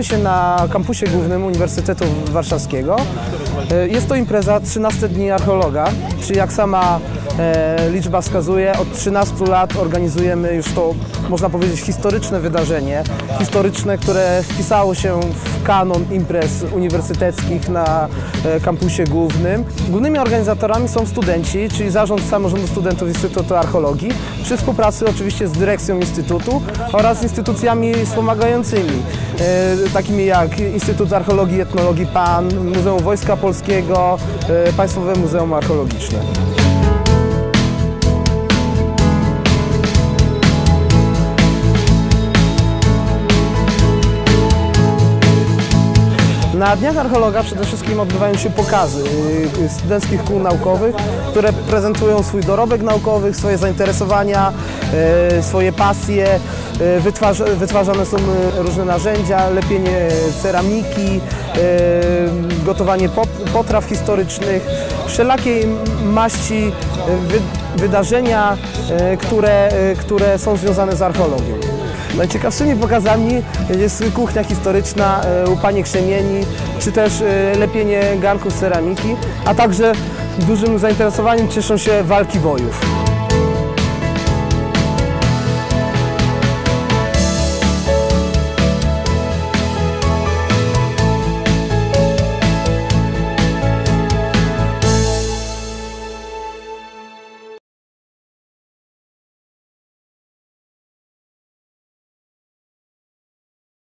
Znajdujemy się na kampusie głównym Uniwersytetu Warszawskiego. E, Jest to impreza 13 dni archeologa, czyli jak sama liczba wskazuje, od 13 lat organizujemy już to, można powiedzieć, historyczne wydarzenie. Historyczne, które wpisało się w kanon imprez uniwersyteckich na e, kampusie głównym. Głównymi organizatorami są studenci, czyli Zarząd Samorządu Studentów Instytutu Archeologii, przy współpracy oczywiście z dyrekcją Instytutu oraz instytucjami wspomagającymi, e, takimi jak Instytut Archeologii i Etnologii PAN, Muzeum Wojska Polskiego, e, Państwowe Muzeum Archeologiczne. Na Dniach Archeologa przede wszystkim odbywają się pokazy y, studenckich kół naukowych, które prezentują swój dorobek naukowy, swoje zainteresowania, y, swoje pasje. Y, Wytwarza, wytwarzane są y, różne narzędzia, lepienie ceramiki, y, gotowanie pot- potraw historycznych, wszelakiej maści y, wy, wydarzenia, y, które, y, które są związane z archeologią. Najciekawszymi pokazami jest kuchnia historyczna, e, łupanie krzemieni, czy też e, lepienie garnków ceramiki, a także dużym zainteresowaniem cieszą się walki bojów.